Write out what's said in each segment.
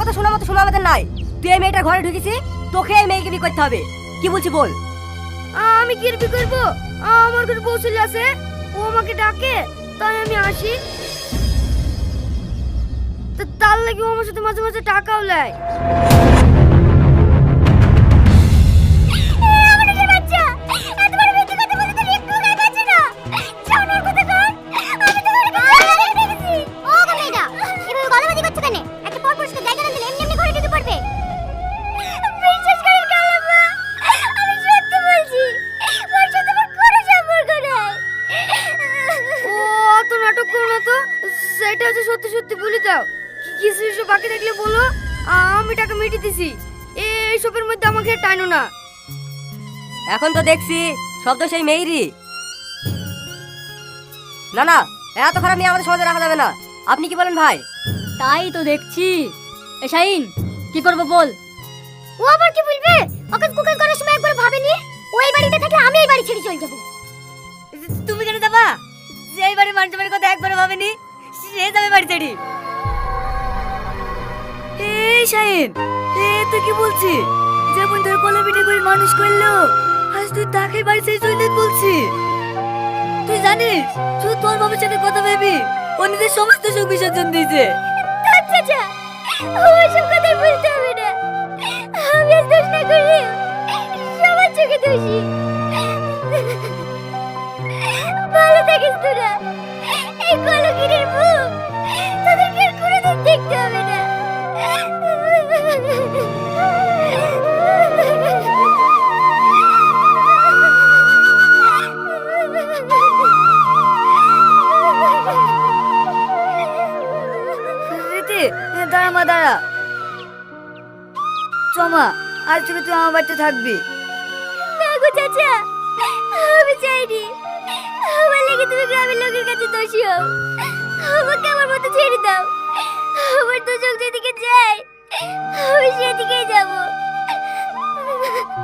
কথা শোনা মতো শোনা আমাদের নাই। তুই এই মেয়েটার ঘরে ঢুকেছি তোকে এই মেয়েকে বিয়ে করতে হবে। কি বলছি বল। আমি কি বিয়ে করব? আমার কাছে চলে আসে, ও আমাকে ডাকে, তাই আমি আসি। তার লাগে ও আমার সাথে মাঝে মাঝে টাকাও নেয় এইসবের মধ্যে আমাকে টানো না। এখন তো দেখছি সব তো সেই মেয়েরই। না না এত খারাপ মেয়ে আমাদের সমাজে রাখা যাবে না। আপনি কি বলেন ভাই? তাই তো দেখছি। এ শাহিন কি করব বল? ও আবার কি বলবে? ওকে কুকাজ করার সময় একবার ভাবেনি? ওই বাড়িতে থাকলে আমি এই বাড়ি ছেড়ে চলে যাব। তুমি কেন যাবা? যে এই বাড়ি মানুষ বাড়ির কথা একবারও ভাবেনি সে যাবে বাড়ি ছেড়ে। এই শাহিন এ, তো কি বলছি? যেমন তোর কলা পিঠে করে মানুষ করল, আজ তুই তাকে বাড়ি ছেড়ে চলে বলছি। তুই জানিস, শুধু তোর বাবার সাথে কথা ভেবি ও নিজের সমস্ত সুখ বিসর্জন দিয়েছে। না। করি। সবার চোখে দোষী ভালো থাকিস তোরা। দাঁড়া মা দাঁড়া। চমা আজ থেকে তুই আমার বাড়িতে থাকবি। না গো চাচা আমি চাইনি আমার লেগে তুমি গ্রামের লোকের কাছে দোষী হও। আমাকে আমার মতো ছেড়ে দাও। আমার তো চোখ যেদিকে যায় আমি সেদিকেই যাব।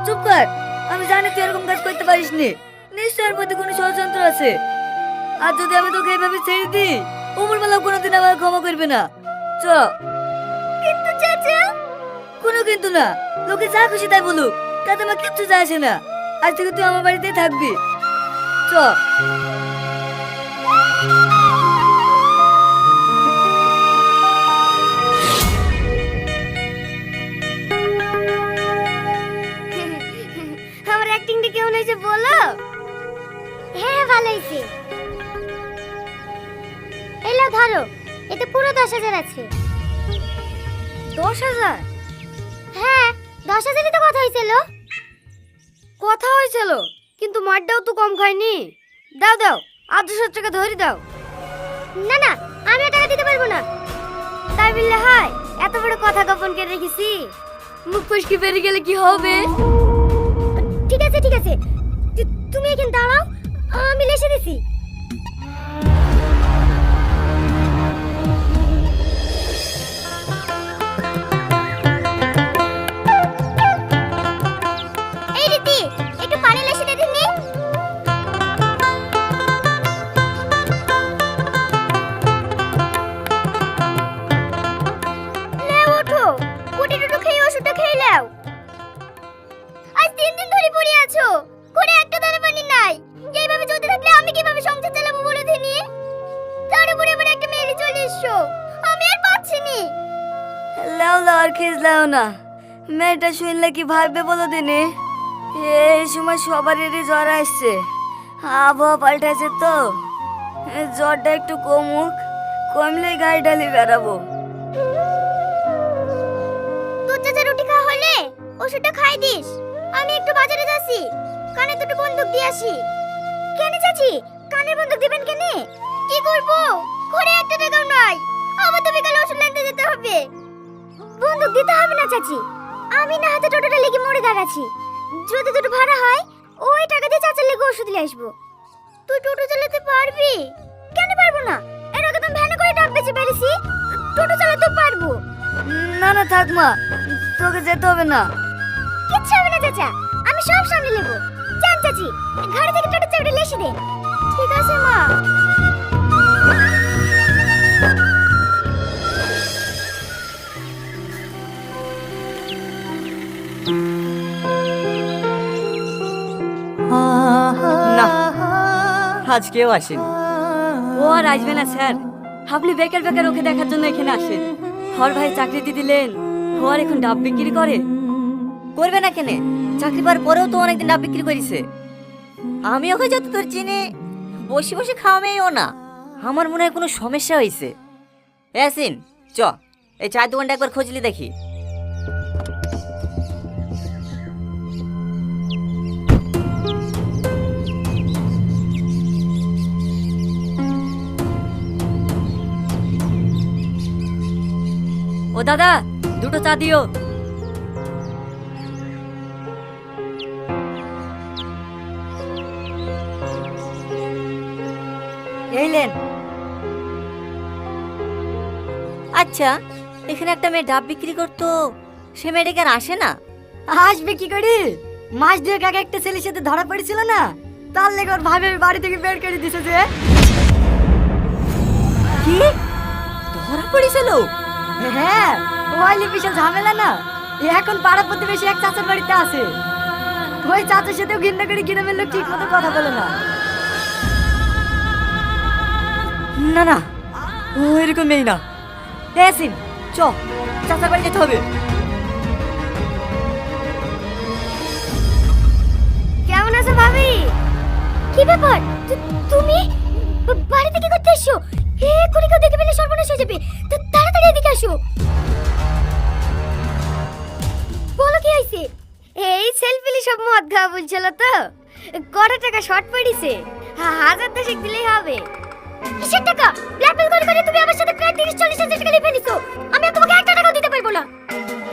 চুপ কর আমি জানি তুই এরকম কাজ করতে পারিস নি। নিশ্চয় মধ্যে কোনো ষড়যন্ত্র আছে। আর যদি আমি তোকে এইভাবে ছেড়ে দিই উমর বেলা কোনোদিন আমার ক্ষমা করবে না। চ কিন্তু চাচা, কোনো কিন্তু না। লোকে যা খুশি তাই বলুক, তাতে আমার কিচ্ছু যায় আসে না। আজ থেকে তুই আমার বাড়িতেই থাকবি। চ। আমার কেমন হয়েছে, বলো। হ্যাঁ ভালো হয়েছে। এলো, ধরো। এতে পুরো দশ হাজার আছে। দশ হাজার? হ্যাঁ দশ হাজারই তো কথা হয়েছিল। কথা হয়েছিল কিন্তু মারটাও তো কম খায়নি। দাও দাও আটশো টাকা ধরে দাও। না না আমি টাকা দিতে পারব না। তাই বললে হয় এত বড় কথা গোপন করে রেখেছি। মুখ ফসকে বেরিয়ে গেলে কি হবে? ঠিক আছে ঠিক আছে। তুমি এখানে দাঁড়াও আমি লেসে দিছি। লাও আর খিস লাও না। মেয়েটা শুনলে কি ভাববে বলো দিনে? এই সময় সবারই জ্বর আসছে। আবহাওয়া পাল্টাছে তো। জ্বরটা একটু কমুক, কমলে গায়ে ডালি বেড়াবো। তোর চাচা রুটি খাওয়া হলে ওষুধটা খাই দিস। আমি একটু বাজারে যাচ্ছি, কানে দুটো বন্দুক দিয়ে আসি। কেন চাচি, কানের বন্দুক দিবেন কেন? কি করব? ঘরে একটা টাকাও নাই। আমার তো বিকালে ওষুধ আনতে যেতে হবে। বন্দুক দিতে হবে না চাচি। আমি না হাতে টোটোটা লেগে মরে দাঁড়াচ্ছি। যদি দুটো ভাড়া হয় ওই টাকা দিয়ে চাচার লেগে ওষুধ নিয়ে আসব। তুই টোটো চালাতে পারবি? কেন পারব না? এর আগে তো ভ্যানে করে ডাব বেঁচে পেরেছি টোটো চালাতে পারব। না না থাক মা তোকে যেতে হবে না। কিচ্ছু হবে না চাচা। আমি সব সামলে নেব। যান চাচি ঘরে থেকে টোটো চাপড়ে লেসে দে। ঠিক আছে মা। না আজ কেউ আসেনি। ও আর আসবে না, স্যার। আপনি বেকার বেকার ওকে দেখার জন্য এখানে আসেন। হর ভাই চাকরি দিয়ে দিলেন। ও আর এখন ডাব বিক্রি করে। করবে না কেনে? চাকরি পাওয়ার পরেও তো অনেকদিন ডাব বিক্রি করেছে। আমি ওকে যত তোর চিনি, বসে বসে খাওয়া মেয়েও না। আমার মনে হয় কোনো সমস্যা হয়েছে। এসিন চ। এই চায়ের দোকানটা একবার খুঁজলি দেখি। দাদা দুটো চা দিও। এই লেন আচ্ছা এখানে একটা মেয়ে ডাব বিক্রি করতো সে মেয়েটাকে আর আসে না। আসবে কি করি? মাস দুয়েক আগে একটা ছেলের সাথে ধরা পড়েছিল না? তার লেগে ওর ভাবে বাড়ি থেকে বের করে দিছে যে। কি? ধরা পড়েছিল? হ্যাঁ বিশাল ঝামেলা না। এখন পাড়া প্রতিবেশী এক চাচার বাড়িতে আছে। ওই চাচার সাথেও ঘৃণা করে গ্রামের লোক ঠিক মতো কথা বলে না। না না, ও এরকম মেয়ে না। এসিন চ, চাচার বাড়ি যেতে হবে। কেমন আছো ভাবি? কি ব্যাপার? তুমি? বাড়িতে কি করতে এসছো? হে করে কেউ দেখে ফেলে সর্বনাশ হয়ে যাবে। এদিকে আসো। বলো কি হয়েছে? এই সেলফিলি সব মদ খাওয়া বলছিল তো। কটা টাকা শর্ট পড়িছে? হাজার দশেক দিলেই হবে। কিসের টাকা? ব্ল্যাকমেল করে করে তুমি আমার সাথে প্রায় তিরিশ, চল্লিশ হাজার টাকা লিখে নিছো আমি তোমাকে একটা টাকাও দিতে পারব না।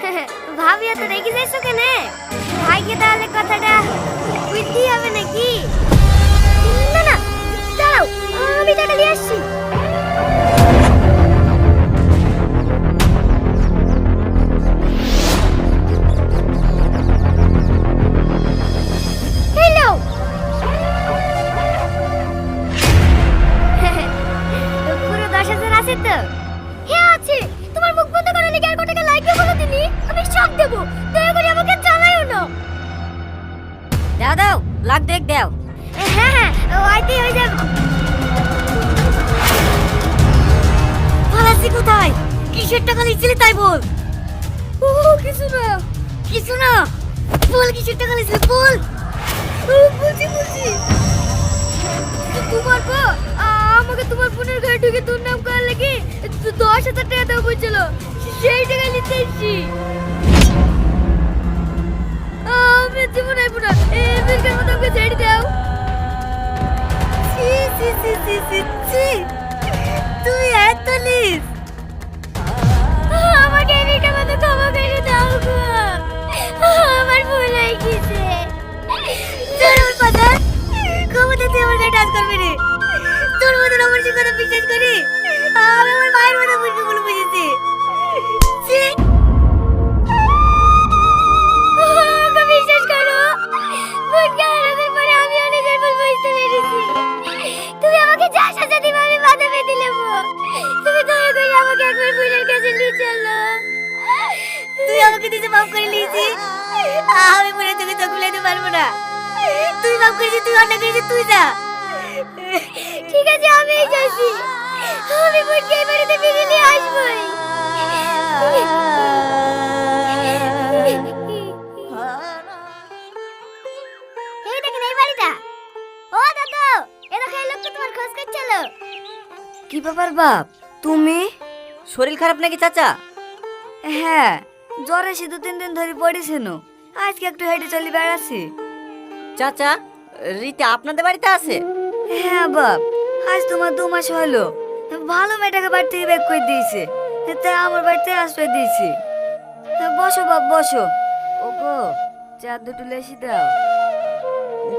ভাবি, এত রেগে যাইছো কেন? ভাইকে তাহলে কথাটা বুঝতে হবে নাকি? না না, দাঁড়াও, আমি টাকা নিয়ে আসছি। দাও দাও লাগ দেখ দাও। হ্যাঁ হ্যাঁ ওইতেই হয়ে যাবে। ফালাসি কোথায়? কিসের টাকা নিচ্ছিলি তাই বল। ও কিছু না। কিছু না? বল কিসের টাকা নিচ্ছিলি বল। বলছি বলছি। তোমার পা আমাকে তোমার বোনের ঘরে ঢুকে তোর নাম করার লেগে দশ হাজার টাকা দেওয়া বলছিল। সেই টাকা নিতে এসছি। আমি জীবন আইবো না। এদের মতো আমাকে ছেড়ে দাও? ছি ছি ছি ছি ছি ছি। তুই এত লিস আমাকে এদিকের মতো ক্ষমা করে দাও গো। আমার ভুল হয়ে গেছে। তোর কথা ক্ষমতা তুই আমার গায়ে টাচ করবি রে। তোর মতন আমার কথা বিশ্বাস করি, আমি আমার মায়ের মতো বুঝব বলে বুঝেছি। আমাকে একবার বোনের কাছে নিয়ে চলো। তুই আমাকে দিতে মাফ করে নিয়েছি আমি মনে তোকে চোখ বুলাইতে পারব না। তুই মাফ করেছিস, তুই অন্যায় করেছিস, তুই যা। ঠিক আছে আমি যাচ্ছি। আমি বোনকে এই বাড়িতে ফিরে নিয়ে আসবোই। কি ব্যাপার বাপ? তুমি? শরীর খারাপ নাকি চাচা? হ্যাঁ জ্বর এসে দু তিন দিন ধরে পড়েছিল আজকে একটু হেঁটে চলে বেড়াচ্ছি। চাচা রীতি আপনাদের বাড়িতে আছে? হ্যাঁ বাপ। আজ তোমার দু মাস হলো। ভালো মেয়েটাকে বাড়ি থেকে বের করে দিয়েছে। তাই আমার বাড়িতে আশ্রয় দিয়েছি। বসো বাপ বসো। ও গো চার দুটো লেসি দাও।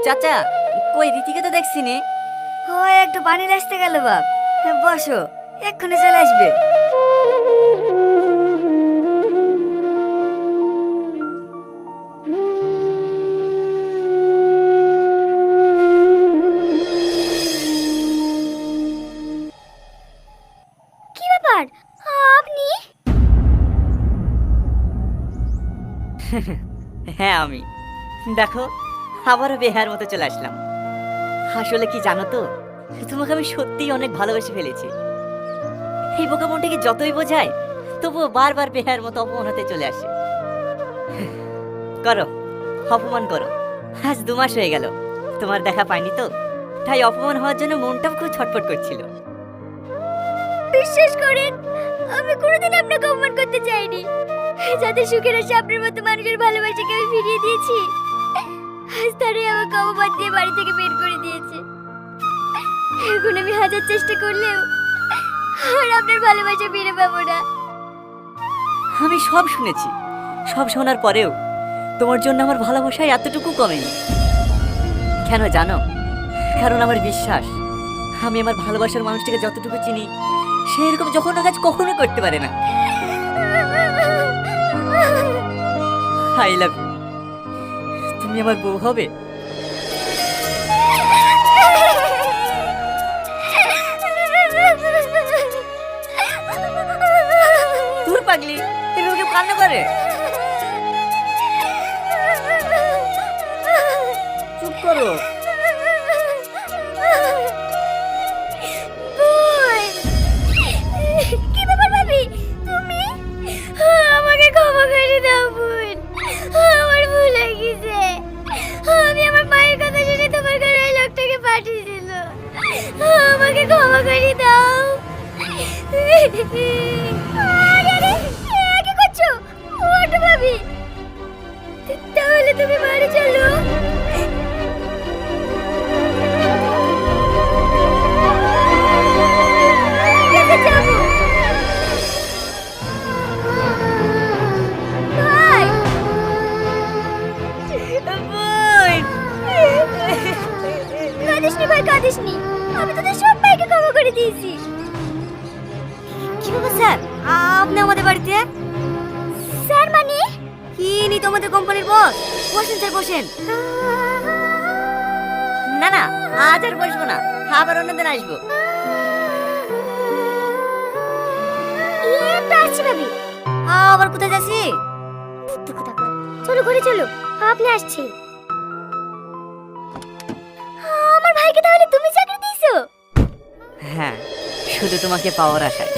চাচা কই রীতিকে তো দেখছি নি। হয় একটু পানি আসতে গেল বাপ। হ্যাঁ, বসো এক্ষুনি চলে আসবে। হ্যাঁ আমি। দেখো, আবারও বেহার মতো চলে আসলাম। আসলে কি জানো তো? তোমাকে আমি সত্যিই অনেক ভালোবেসে ফেলেছি। এই বোকা মনটাকে যতই বোঝায় তবুও বারবার বেহার মতো অপমান হতে চলে আসে। করো, অপমান করো। আজ দু মাস হয়ে গেল, তোমার দেখা পাইনি তো? তাই অপমান হওয়ার জন্য মনটাও খুব ছটফট করছিল। বিশ্বাস করেন, আমি কোনোদিন আপনাকে অপমান করতে চাইনি। যাদের সুখের আশা আপনার মতো মানুষের ভালোবাসাকে আমি ফিরিয়ে দিয়েছি। আজ তারাই আমাকে অপমান দিয়ে বাড়ি থেকে বের করে দিয়েছে। এখন আমি হাজার চেষ্টা করলেও আর আপনার ভালোবাসা ফিরে পাবো না। আমি সব শুনেছি। সব শোনার পরেও তোমার জন্য আমার ভালোবাসায় এতটুকু কমেনি। কেন জানো? কারণ আমার বিশ্বাস, আমি আমার ভালোবাসার মানুষটাকে যতটুকু চিনি, সে এরকম যখন কাজ কখনো করতে পারে না। আই লাভ তুমি আমার বউ হবে? দূর পাগলি কেউ কান্না করে। চুপ করো। আমাকে ক্ষমা করে দাও। তাহলে তুমি বাড়ি চলো। বসেন। না না আজ আর বসবো না। আবার অন্যদিন আসব। ইয়ে তো আবার কোথায় যাচ্ছি? চলো ঘরে চলো। আপনি আসছি আমার ভাইকে তাহলে তুমি চাকরি দিয়েছ? হ্যাঁ শুধু তোমাকে পাওয়ার আশায়।